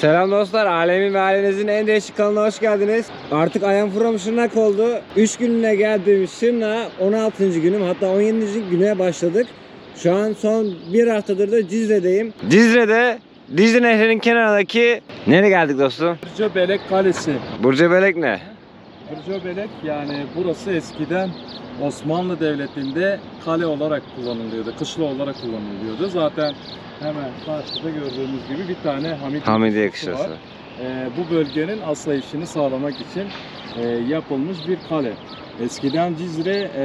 Selam dostlar, alemin ve ailenizin en değişik kanalına hoş geldiniz. Artık am from Şırnak oldu. 3 gününe geldiğim Şırnak'a 16. günüm hatta 17. güne başladık. Şu an son bir haftadır da Cizre'deyim. Cizre'de Dicle Nehri'nin kenarındaki... Nereye geldik dostum? Burcabelek Kalesi. Burcabelek ne? Burcabelek yani burası eskiden Osmanlı Devleti'nde kale olarak kullanılıyordu, kışla olarak kullanılıyordu. Zaten hemen karşıda gördüğümüz gibi bir tane Hamidiye, Hamidiye Kışlası var. Ee, bu bölgenin asayişini sağlamak için e, yapılmış bir kale. Eskiden Cizre e,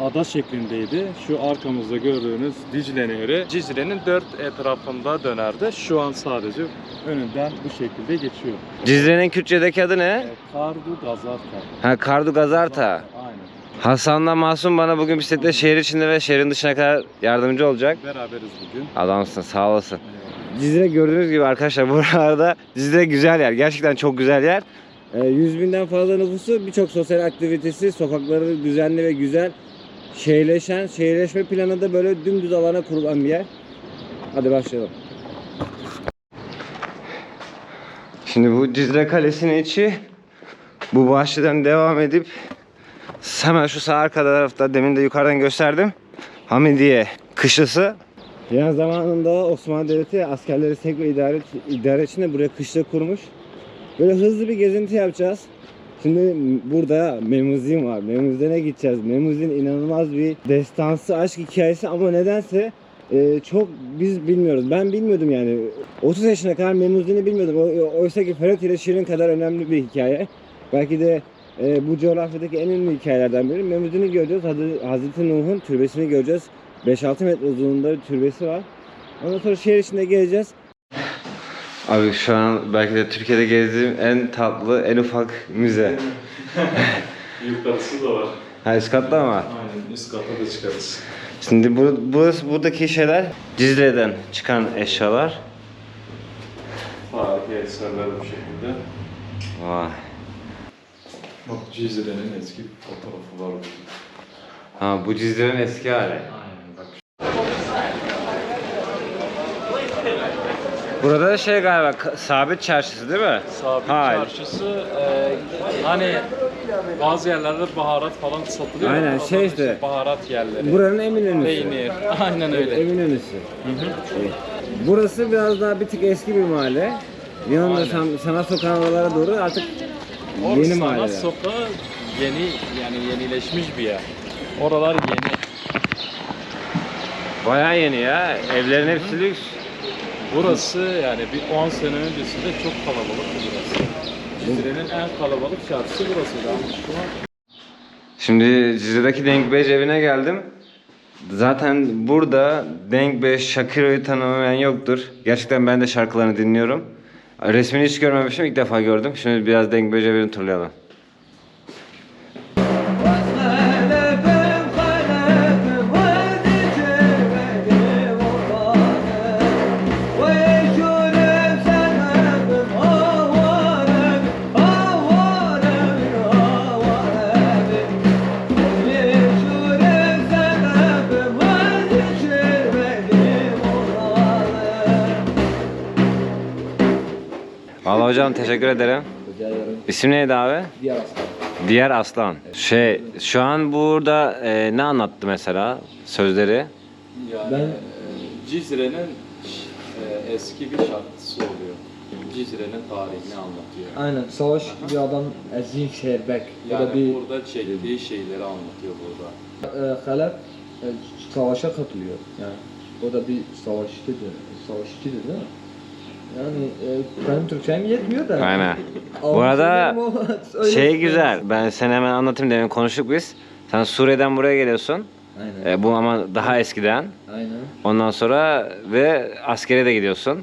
ada şeklindeydi. Şu arkamızda gördüğünüz Dicle Nehri Cizre'nin dört etrafında dönerdi. Şu an sadece önünden bu şekilde geçiyor. Cizre'nin Kürtçedeki adı ne? E, Kardu Gazarka. Ha Kardu Gazarta. Hasan'la Masum bana bugün bisiklette şehir içinde ve şehrin dışına kadar yardımcı olacak. Beraberiz bugün. Adamsın sağ olasın. Cizre gördüğünüz gibi arkadaşlar buralarda Cizre güzel yer. Gerçekten çok güzel yer. 100 binden fazla nüfusu birçok sosyal aktivitesi, sokakları düzenli ve güzel. Şehirleşen, şehirleşme planı da böyle dümdüz alana kurulan bir yer. Hadi başlayalım. Şimdi bu Cizre Kalesi'nin içi bu bahçeden devam edip hemen şu sağ arka tarafta demin de yukarıdan gösterdim. Hamidiye kışlası. Yani zamanında Osmanlı Devleti askerleri sevk ve idare, idare için de buraya kışla kurmuş. Böyle hızlı bir gezinti yapacağız. Şimdi burada Memuzin var. Memuzin'e gideceğiz. Memuzin inanılmaz bir destansı aşk hikayesi ama nedense e, çok biz bilmiyoruz. Ben bilmiyordum yani. 30 yaşına kadar Memuzin'i bilmiyordum. Oysa ki Ferhat ile Şirin kadar önemli bir hikaye. Belki de e, bu coğrafyadaki en önemli hikayelerden biri. Memuzin'i göreceğiz. Haz- Hazreti Nuh'un türbesini göreceğiz. 5-6 metre uzunluğunda bir türbesi var. Ondan sonra şehir içinde gezeceğiz. Abi şu an belki de Türkiye'de gezdiğim en tatlı, en ufak müze. Yukarısı da var. Ha üst katta ama. Aynen üst kata da çıkarız. Şimdi bu, burası, buradaki şeyler Cizre'den çıkan eşyalar. Tarihi eserler bu şekilde. Vay. Bak Cizre'nin eski fotoğrafı var. Ha bu Cizre'nin eski hali. Aynen bak. Burada da şey galiba sabit çarşısı değil mi? Sabit Hayır. çarşısı e, hani bazı yerlerde baharat falan satılıyor. Aynen, Orada şey işte. Baharat yerleri. Buranın Eminönü'sü. Peynir. Aynen öyle. Eminönü'sü. İyi. Burası biraz daha bir tık eski bir mahalle. Yanında Aynen. san, sanat sokağına doğru artık Orası yeni mahalle. sokağı yeni yani yenileşmiş bir yer. Oralar yeni. Bayağı yeni ya. Evlerin hepsi lüks. Burası yani bir 10 sene öncesinde çok kalabalıktı burası. Cizre'nin en kalabalık çarşısı şu an Şimdi Cizre'deki Denkbej evine geldim. Zaten burada Denkbej, Shakiro'yu tanımayan yoktur. Gerçekten ben de şarkılarını dinliyorum. Resmini hiç görmemişim, ilk defa gördüm. Şimdi biraz Denkbej evini turlayalım. Vallahi hocam teşekkür ederim. İsim neydi abi? Diğer Aslan. Şey, şu an burada e, ne anlattı mesela sözleri? yani Ben- e, Cizre'nin e, eski bir şarkısı oluyor. Cizre'nin tarihini anlatıyor. Aynen savaş bir adam Ezin Şerbek. O Yani da bir burada çektiği şeyleri anlatıyor burada. e, Halep e, savaşa katılıyor. Yani o da bir savaşçıdır. Savaşçıdır değil mi? Yani e, benim Türkçem yetmiyor da. Aynen. Bu arada Şey güzel, ben sana hemen anlatayım demin konuştuk biz. Sen Suriye'den buraya geliyorsun. Aynen. E, bu ama daha eskiden. Aynen. Ondan sonra ve askere de gidiyorsun.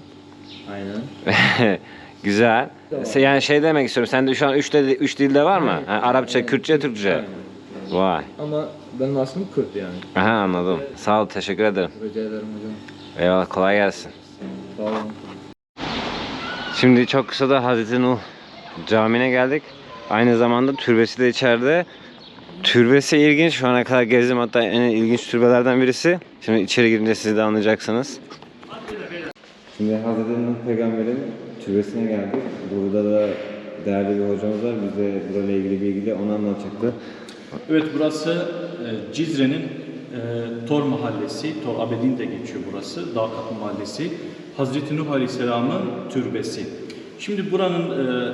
Aynen. Güzel. Tamam. Yani şey demek istiyorum. Sende şu an 3 üç, üç dilde var mı? Aynen. Ha, Arapça, Aynen. Kürtçe, Türkçe. Aynen. Vay. Ama benim aslım Kürt yani. Aha anladım. Sağ ol, teşekkür ederim. Rica ederim hocam. Eyvallah, kolay gelsin. Sağ olun. Şimdi çok kısa da Hazreti Nuh Camii'ne geldik. Aynı zamanda türbesi de içeride. Türbesi ilginç. Şu ana kadar gezdim hatta en ilginç türbelerden birisi. Şimdi içeri girince siz de anlayacaksınız. Şimdi Hazreti Nuh peygamberin türbesine geldik. Burada da değerli bir hocamız var. Bize burayla ilgili bilgiyle onu anlatacaktı. Evet burası e, Cizre'nin e, Tor Mahallesi, Tor Abedin de geçiyor burası, Dağ Kapı Mahallesi. Hazreti Nuh Aleyhisselam'ın türbesi. Şimdi buranın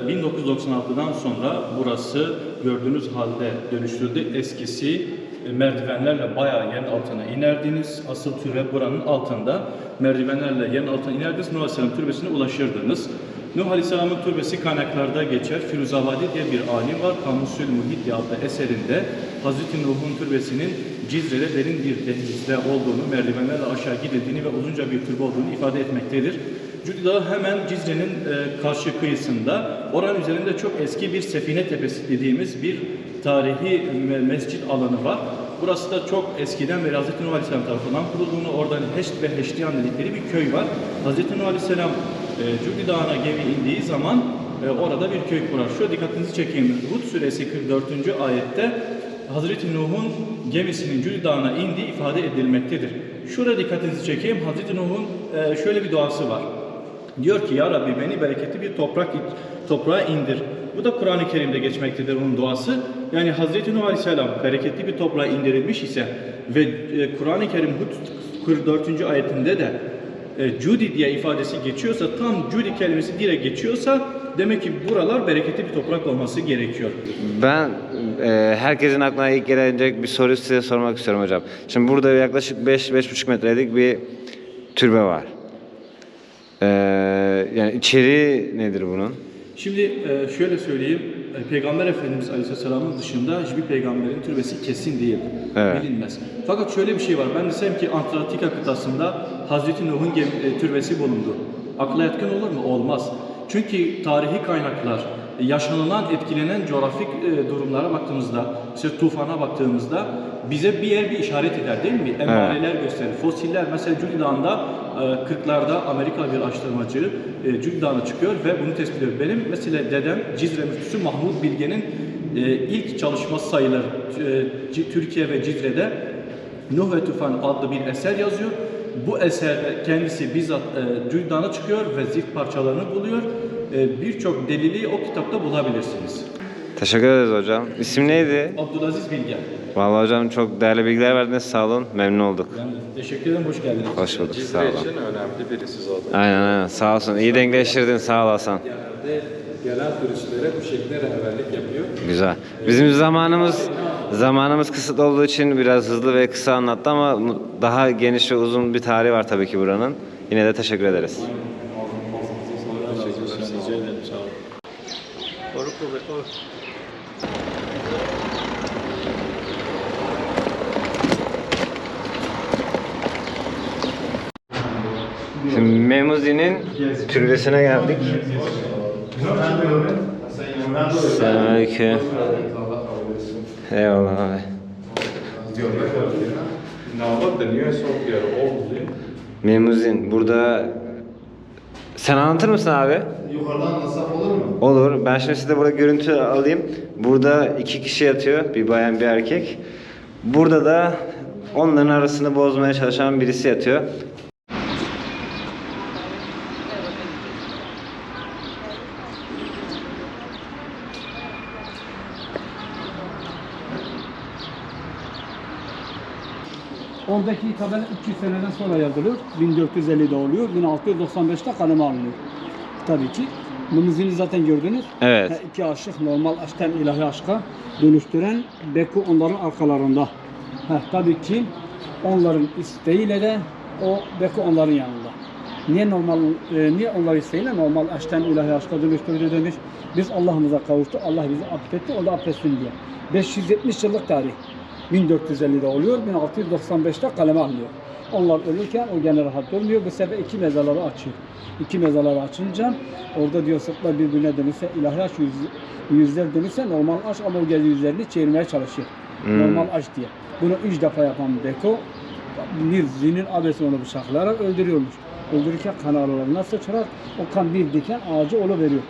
e, 1996'dan sonra burası gördüğünüz halde dönüştürüldü. Eskisi e, merdivenlerle bayağı yerin altına inerdiniz. Asıl türbe buranın altında. Merdivenlerle yerin altına inerdiniz. Nuh Aleyhisselam türbesine ulaşırdınız. Nuh Aleyhisselam'ın türbesi kaynaklarda geçer. Firuzabadi diye bir alim var. Kamusül Muhit adlı eserinde Hazreti Nuh'un türbesinin Cizre'de derin bir dehlizde olduğunu, merdivenlerle aşağı gidildiğini ve uzunca bir türbe olduğunu ifade etmektedir. Cudi Dağı hemen Cizre'nin e, karşı kıyısında. Oranın üzerinde çok eski bir Sefine Tepesi dediğimiz bir tarihi me- mescit alanı var. Burası da çok eskiden beri Hazreti Nuh Aleyhisselam tarafından kurulduğunu, oradan Heşt ve Heştiyan dedikleri bir köy var. Hazreti Nuh Aleyhisselam e, Cudi Dağı'na gemi indiği zaman e, orada bir köy kurar. Şöyle dikkatinizi çekeyim. Hud suresi 44. ayette Hazreti Nuh'un gemisinin Cudi Dağı'na indiği ifade edilmektedir. Şurada dikkatinizi çekeyim. Hazreti Nuh'un e, şöyle bir duası var. Diyor ki ya Rabbi beni bereketli bir toprak toprağa indir. Bu da Kur'an-ı Kerim'de geçmektedir onun duası. Yani Hazreti Nuh Aleyhisselam bereketli bir toprağa indirilmiş ise ve e, Kur'an-ı Kerim Hud 44. ayetinde de e, Cudi diye ifadesi geçiyorsa tam Cudi kelimesi direkt geçiyorsa demek ki buralar bereketli bir toprak olması gerekiyor. Ben e, herkesin aklına ilk gelecek bir soru size sormak istiyorum hocam. Şimdi burada yaklaşık 5-5,5 metrelik bir türbe var. E, yani içeriği nedir bunun? Şimdi e, şöyle söyleyeyim, e, Peygamber Efendimiz Aleyhisselam'ın dışında hiçbir peygamberin türbesi kesin değil, Evet. bilinmez. Fakat şöyle bir şey var, ben desem ki Antarktika kıtasında Hazreti Nuh'un e, türbesi bulundu. Akla yatkın olur mu? Olmaz. Çünkü tarihi kaynaklar, e, yaşanılan, etkilenen coğrafik e, durumlara baktığımızda, işte tufana baktığımızda bize bir yer bir işaret eder değil mi? Emareler gösterir. Fosiller mesela Cudi Dağı'nda e, 40'larda Amerikalı bir araştırmacı e, Cudi Dağı'na çıkıyor ve bunu tespit ediyor. Benim mesela dedem Cizre müftüsü Mahmut Bilge'nin e, ilk çalışması sayılır. E, Türkiye ve Cizre'de Nuh ve Tufan adlı bir eser yazıyor. Bu eserde kendisi bizzat e, Cudi Dağı'na çıkıyor ve zift parçalarını buluyor. E, Birçok delili o kitapta bulabilirsiniz. Teşekkür ederiz hocam. İsim neydi? Abdülaziz Bilge. Vallahi hocam çok değerli bilgiler verdiniz. Sağ olun. Memnun olduk. Ben teşekkür ederim, hoş geldiniz. Hoş bulduk. Sağ olun. için önemli birisi zaten. Aynen aynen. Sağ olsun. İyi denkleştirdin. Sağ ol Hasan. Genelde gelen turistlere bu şekilde rehberlik yapıyor. Güzel. Bizim zamanımız zamanımız kısıtlı olduğu için biraz hızlı ve kısa anlattı ama daha geniş ve uzun bir tarihi var tabii ki buranın. Yine de teşekkür ederiz. Şimdi Memuzi'nin türbesine geldik. Selamünaleyküm. Eyvallah abi. Nava deniyor çok yer oldu. Memuzin burada sen anlatır mısın abi? Yukarıdan anlatsak olur mu? Olur. Ben şimdi size burada görüntü alayım. Burada iki kişi yatıyor. Bir bayan bir erkek. Burada da onların arasını bozmaya çalışan birisi yatıyor. Oradaki tabela 300 seneden sonra yazılıyor. 1450'de oluyor. 1695'te kaleme alınıyor. Tabii ki. Bu müziğini zaten gördünüz. Evet. Ha, İki aşık normal aşktan ilahi aşka dönüştüren Beku onların arkalarında. Ha, tabii ki onların isteğiyle de o Beku onların yanında. Niye normal e, niye onlar isteğiyle normal aşktan ilahi aşka dönüştürdü demiş. Biz Allah'ımıza kavuştuk. Allah bizi affetti. O da affetsin diye. 570 yıllık tarih. 1450'de oluyor. 1695'te kaleme alınıyor. Onlar ölürken o gene rahat durmuyor. Bu sefer iki mezarları açıyor. İki mezarları açınca orada diyor sırtlar birbirine dönürse ilahi aşk yüz, yüzler dönürse normal aşk ama o gezi yüzlerini çevirmeye çalışıyor. Hmm. Normal aşk diye. Bunu üç defa yapan Beko bir zinin abesi onu bıçaklayarak öldürüyormuş. Öldürürken kan aralarına sıçrar. O kan bir diken ağacı veriyor.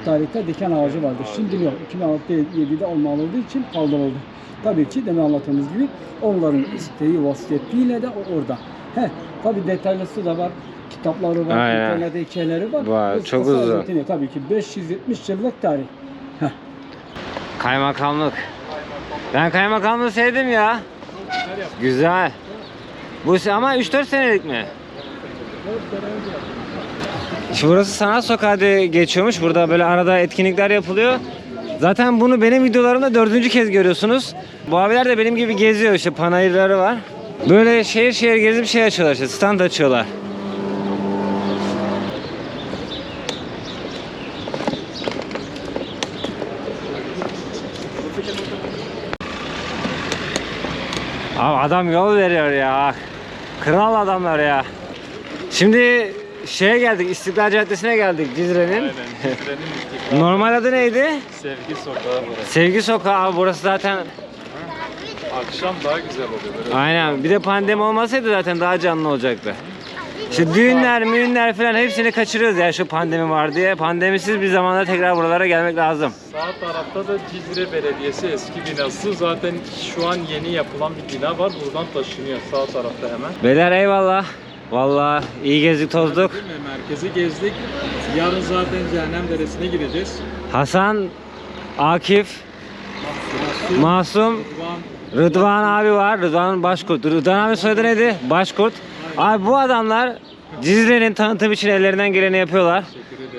O tarihte diken ağacı vardı. Şimdi yok. 2007'de olmalı olduğu için kaldırıldı. Tabii ki demin anlattığımız gibi onların isteği vasiyetiyle de orada. He, tabii detaylısı da var. kitapları var, Aynen. internette hikayeleri var. Var, Bu çok kısa uzun. özetini Tabii ki 570 yıllık tarih. Kaymakamlık. Ben kaymakamlığı sevdim ya. Güzel. Bu se- ama 3-4 senelik mi? Şimdi burası sanat sokağı diye geçiyormuş. Burada böyle arada etkinlikler yapılıyor. Zaten bunu benim videolarımda dördüncü kez görüyorsunuz. Bu abiler de benim gibi geziyor işte panayırları var. Böyle şehir şehir gezip şey açıyorlar işte stand açıyorlar. Abi adam yol veriyor ya. Kral adamlar ya. Şimdi şeye geldik, İstiklal Caddesi'ne geldik Cizre'nin. Aynen. Normal adı neydi? Sevgi sokağı burası. Sevgi Sokağı abi burası zaten Akşam daha güzel oluyor. Böyle aynen bir de pandemi olmasaydı zaten daha canlı olacaktı. İşte düğünler, müğünler falan hepsini kaçırıyoruz ya şu pandemi var diye. Pandemisiz bir zamanda tekrar buralara gelmek lazım. Sağ tarafta da Cizre Belediyesi eski binası. Zaten şu an yeni yapılan bir bina var. Buradan taşınıyor sağ tarafta hemen. Beyler eyvallah. Vallahi iyi gezdik tozduk. Değil mi? Merkezi gezdik. Yarın zaten Cehennem Deresi'ne gideceğiz. Hasan, Akif, Masum, Rıdvan, Rıdvan abi var. Rıdvan Başkurt. Rıdvan abi soyadı neydi? Başkurt. Abi bu adamlar Cizre'nin tanıtım için ellerinden geleni yapıyorlar.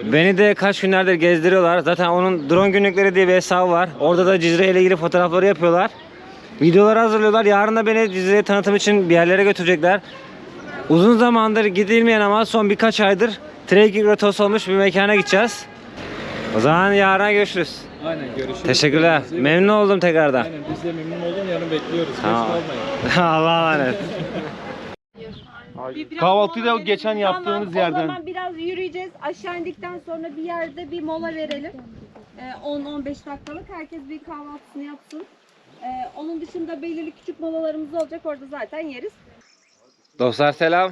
Beni de kaç günlerdir gezdiriyorlar. Zaten onun drone günlükleri diye bir hesabı var. Orada da Cizre ile ilgili fotoğrafları yapıyorlar. Videoları hazırlıyorlar. Yarın da beni Cizre'ye tanıtım için bir yerlere götürecekler. Uzun zamandır gidilmeyen ama son birkaç aydır trekking rotası olmuş bir mekana gideceğiz. O zaman yarına görüşürüz. Aynen görüşürüz. Teşekkürler. Memnun oldum tekrardan. Aynen biz de memnun oldum. Yarın bekliyoruz. Tamam. Allah'a emanet. Bir Kahvaltıyı da geçen verelim. yaptığınız tamam, yerden. O zaman biraz yürüyeceğiz. Aşağı indikten sonra bir yerde bir mola verelim. Ee, 10-15 dakikalık. Herkes bir kahvaltısını yapsın. Ee, onun dışında belirli küçük molalarımız olacak. Orada zaten yeriz. Dostlar selam.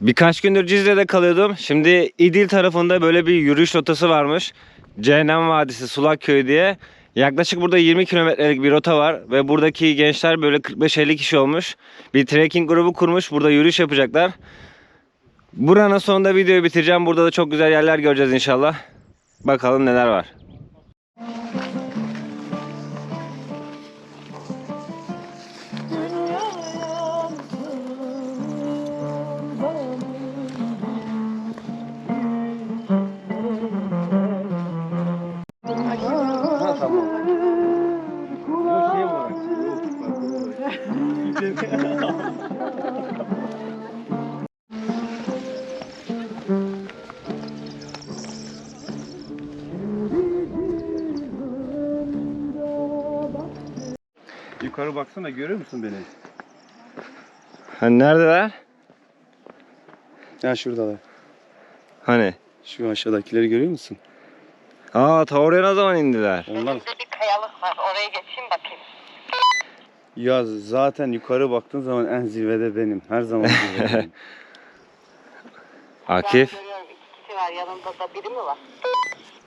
Birkaç gündür Cizre'de kalıyordum. Şimdi İdil tarafında böyle bir yürüyüş rotası varmış. Cehennem Vadisi Sulakköy diye. Yaklaşık burada 20 kilometrelik bir rota var ve buradaki gençler böyle 45-50 kişi olmuş. Bir trekking grubu kurmuş. Burada yürüyüş yapacaklar. Buranın sonunda videoyu bitireceğim. Burada da çok güzel yerler göreceğiz inşallah. Bakalım neler var. Yukarı baksana görüyor musun beni? Hani neredeler? Ya şuradalar. Hani? Şu aşağıdakileri görüyor musun? Aa ta oraya ne zaman indiler? Onlar bir kayalık var. Oraya geçeyim bakayım. ya zaten yukarı baktığın zaman en zirvede benim. Her zaman zirvede benim. Akif. Ben görüyorum iki kişi var. Yanında da biri mi var?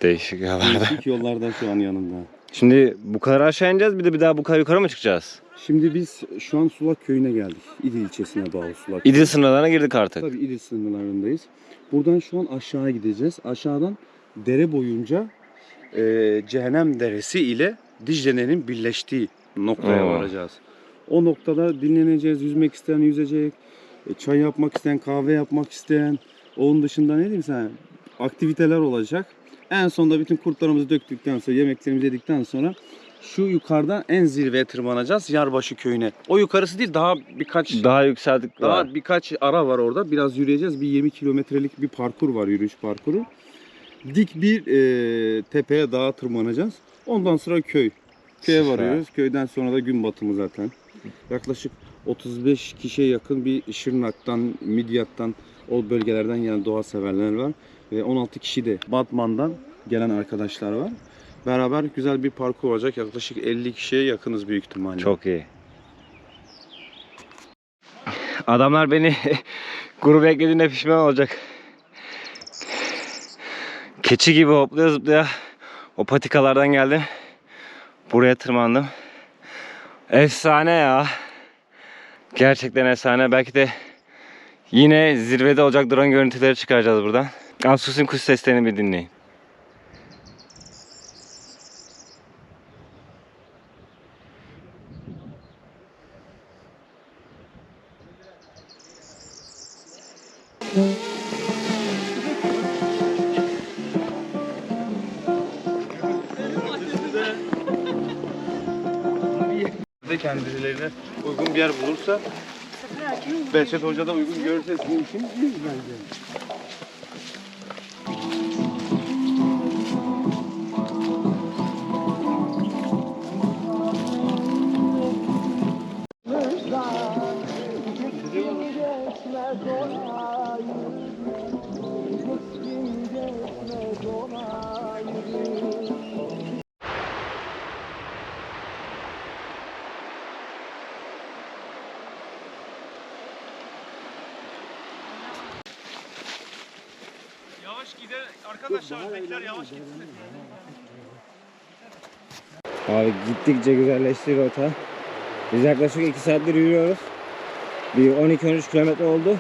Değişik yerlerde. İlk yollarda şu an yanımda. Şimdi bu kadar aşağı ineceğiz bir de bir daha bu kadar yukarı mı çıkacağız? Şimdi biz şu an Sulak köyüne geldik. İdil ilçesine bağlı Sulak. İdil sınırlarına girdik artık. Tabii İdil sınırlarındayız. Buradan şu an aşağı gideceğiz. Aşağıdan dere boyunca e, Cehennem Deresi ile Dicle'nin birleştiği noktaya Oo. varacağız. O noktada dinleneceğiz. Yüzmek isteyen yüzecek. e, çay yapmak isteyen, kahve yapmak isteyen. Onun dışında ne diyeyim sana? Aktiviteler olacak. En sonunda bütün kurtlarımızı döktükten sonra, yemeklerimizi yedikten sonra şu yukarıda en zirveye tırmanacağız. Yarbaşı köyüne. O yukarısı değil daha birkaç Daha yükseldik daha birkaç ara var orada. Biraz yürüyeceğiz. Bir 20 kilometrelik bir parkur var, yürüyüş parkuru. Dik bir e, tepeye dağa tırmanacağız. Ondan sonra köy. Köye Süper. varıyoruz. Köyden sonra da gün batımı zaten. Yaklaşık 35 kişiye yakın bir Şırnak'tan, Midyat'tan, o bölgelerden gelen doğa severler var. Ve 16 kişi de Batman'dan gelen arkadaşlar var. Beraber güzel bir parkur olacak. Yaklaşık 50 kişiye yakınız büyük ihtimalle. Çok iyi. Adamlar beni grubu eklediğinde pişman olacak. Keçi gibi hoplaya zıplaya o patikalardan geldim. Buraya tırmandım. Efsane ya. Gerçekten efsane. Belki de Yine zirvede olacak drone görüntüleri çıkaracağız buradan. Asus'un kuş seslerini bir dinleyin. Kendilerine uygun bir yer bulursa Behçet Hoca da uygun görürse sizin için iyi bence. Abi gittikçe güzelleşti rota. Biz yaklaşık 2 saattir yürüyoruz. Bir 12-13 kilometre oldu.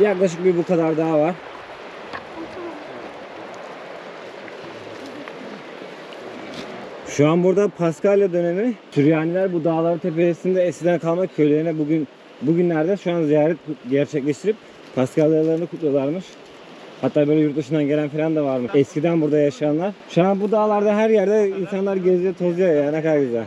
Yaklaşık bir bu kadar daha var. Şu an burada Paskalya dönemi. Süryaniler bu dağların tepesinde eskiden kalma köylerine bugün bugünlerde şu an ziyaret gerçekleştirip Paskalyalarını kutluyorlarmış. Hatta böyle yurt dışından gelen falan da varmış. Eskiden burada yaşayanlar. Şu an bu dağlarda her yerde insanlar geziyor, tozuyor ya ne kadar güzel.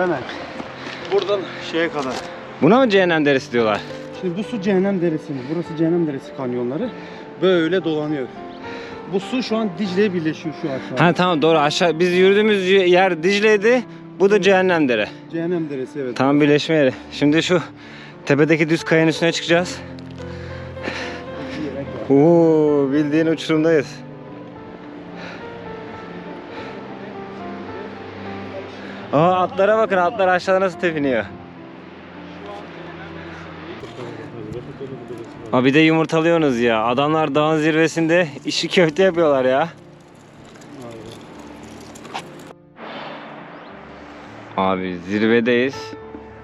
Levent. Buradan şeye kadar. Buna mı cehennem derisi diyorlar? Şimdi bu su Cehennem Deresi mi? Burası Cehennem Deresi kanyonları. Böyle dolanıyor. Bu su şu an Dicle'ye birleşiyor şu aşağıda. Ha tamam doğru aşağı biz yürüdüğümüz yer Dicle'ydi. Bu da cehennem dere. Cehennem Deresi evet. Tam birleşme yeri. Şimdi şu tepedeki düz kayanın üstüne çıkacağız. Oo, bildiğin uçurumdayız. Aa atlara bakın atlar aşağıda nasıl tepiniyor. Abi bir de yumurtalıyorsunuz ya. Adamlar dağın zirvesinde işi köfte yapıyorlar ya. Abi zirvedeyiz.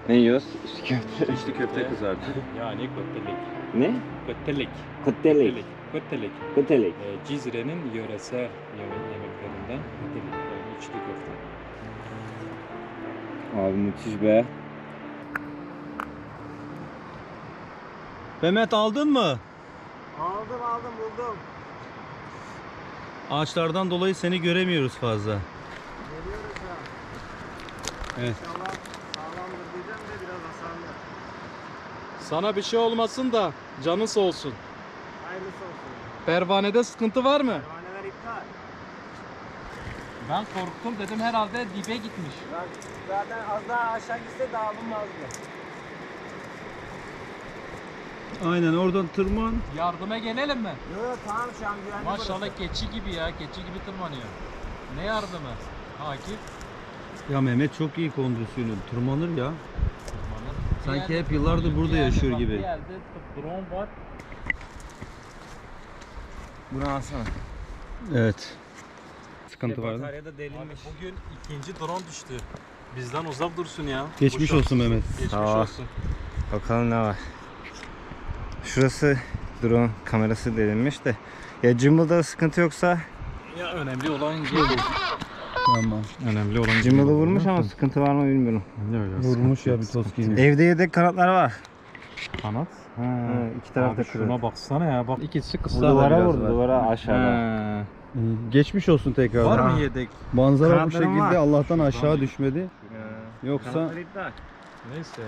Ne yiyoruz? İşi köfte. İçli köfte kızartı. Yani köttelik. Ne? Köttelik. Kıttelik. Köttelik. Kıttelik. Ee, Cizre'nin yöresel yemek yemeklerinden köttelik. Yani içli köfte. Abi müthiş be. Mehmet aldın mı? Aldım aldım buldum. Ağaçlardan dolayı seni göremiyoruz fazla. Geliyoruz ya. Evet. İnşallah sağlamdır diyeceğim de biraz hasarlı. Sana bir şey olmasın da canın soğusun. Hayırlısı olsun. Pervanede sıkıntı var mı? Pervaneler iptal. Ben korktum dedim herhalde dibe gitmiş. Zaten az daha aşağı gitse dağılmazdı. Aynen oradan tırman. Yardıma gelelim mi? Yok yok tamam şu an güvenli Maşallah keçi gibi ya, keçi gibi tırmanıyor. Ne yardımı? Akif Ya Mehmet çok iyi kondisyonu. Tırmanır ya. tırmanır. Sanki hep yıllardır burada yaşıyor bak, gibi. Bir yerde drone var. Bunu alsana. Evet. Sıkıntı vardı? Bataryada delinmiş. Bugün ikinci drone düştü. Bizden uzak dursun ya. Geçmiş Boşalt. olsun Mehmet. Geçmiş ol. olsun. Bakalım ne var. Şurası drone kamerası delinmiş de. Ya gimbal'da sıkıntı yoksa Ya önemli olan gimbal. Tamam. önemli olan gimbal'ı vurmuş ama sıkıntı var mı bilmiyorum. Vurmuş ya bir toz giymiş. Evde yedek kanatlar var. Kanat. Ha, iki tarafta Abi şuna baksana ya bak. İkisi kısa. Da duvara biraz vurdu, var. duvara aşağıda. Geçmiş olsun tekrar. Var mı yedek? Manzara bu Kanatlarım şekilde var. Allah'tan aşağı düşmedi. Yoksa Neyse.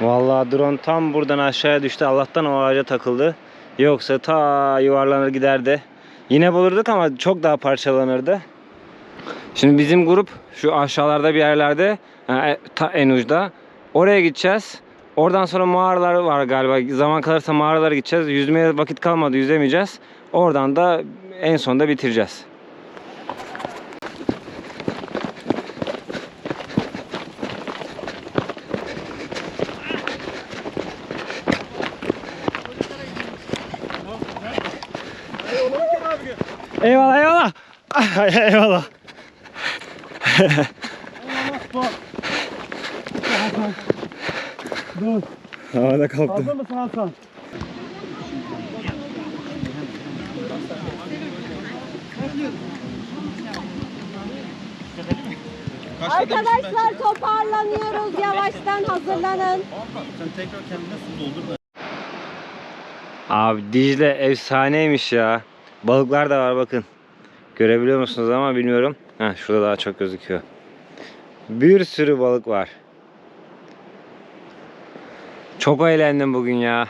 Vallahi drone tam buradan aşağıya düştü. Allah'tan o ağaca takıldı. Yoksa ta yuvarlanır giderdi. Yine bulurduk ama çok daha parçalanırdı. Şimdi bizim grup şu aşağılarda bir yerlerde ha, ta en uçta. Oraya gideceğiz. Oradan sonra mağaralar var galiba. Zaman kalırsa mağaralara gideceğiz. Yüzmeye vakit kalmadı yüzemeyeceğiz. Oradan da en sonunda bitireceğiz. Eyvallah eyvallah. Ay, eyvallah. Havada kalktı. Hazır mısın Hasan? Arkadaşlar toparlanıyoruz. Yavaştan hazırlanın. Abi Dicle efsaneymiş ya. Balıklar da var bakın. Görebiliyor musunuz ama bilmiyorum. Heh, şurada daha çok gözüküyor. Bir sürü balık var. Çok eğlendim bugün ya.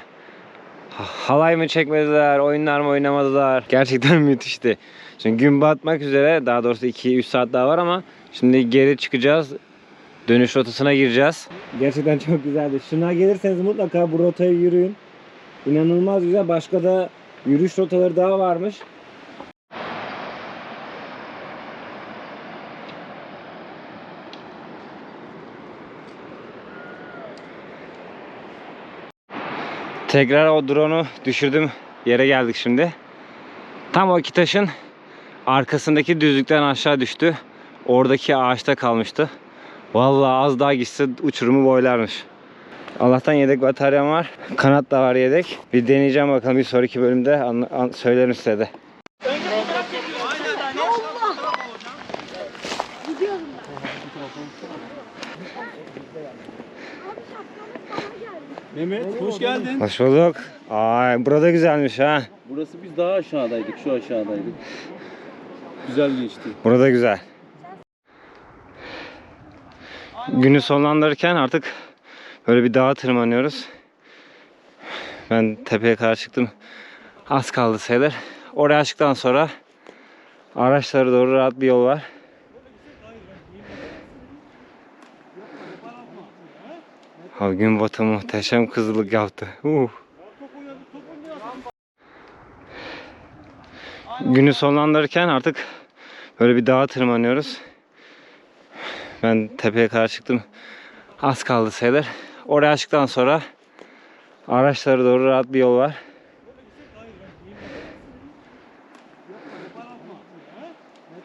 Ha- Halay mı çekmediler, oyunlar mı oynamadılar. Gerçekten müthişti. Şimdi gün batmak üzere, daha doğrusu 2-3 saat daha var ama şimdi geri çıkacağız. Dönüş rotasına gireceğiz. Gerçekten çok güzeldi. Şuna gelirseniz mutlaka bu rotayı yürüyün. İnanılmaz güzel. Başka da yürüyüş rotaları daha varmış. Tekrar o drone'u düşürdüm. Yere geldik şimdi. Tam o iki taşın arkasındaki düzlükten aşağı düştü. Oradaki ağaçta kalmıştı. Vallahi az daha gitse uçurumu boylarmış. Allah'tan yedek bataryam var. Kanat da var yedek. Bir deneyeceğim bakalım bir sonraki bölümde söylerim size de. Mehmet hoş geldin. Hoş bulduk. Ay burada güzelmiş ha. Burası biz daha aşağıdaydık. Şu aşağıdaydık. Güzel geçti. Burada güzel. Günü sonlandırırken artık böyle bir dağa tırmanıyoruz. Ben tepeye kadar çıktım. Az kaldı sayılır. Oraya çıktıktan sonra araçlara doğru rahat bir yol var. Abi gün batımı muhteşem kızılık yaptı. Uh. Günü sonlandırırken artık böyle bir dağa tırmanıyoruz. Ben tepeye kadar çıktım. Az kaldı sayılır. Oraya çıktıktan sonra araçlara doğru rahat bir yol var.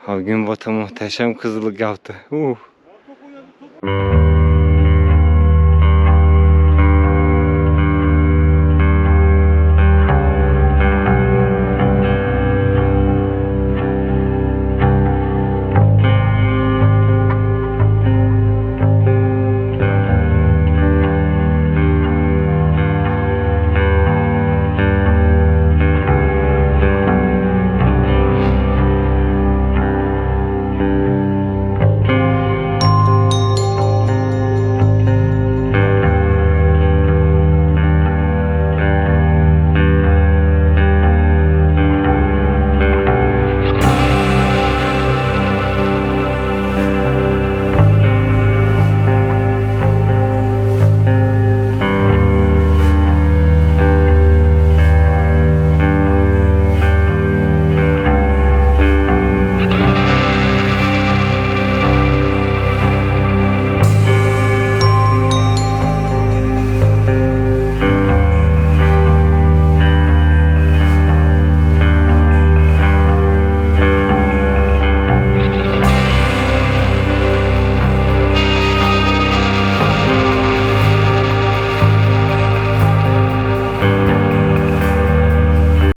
Abi gün batımı muhteşem kızılık yaptı. Uh.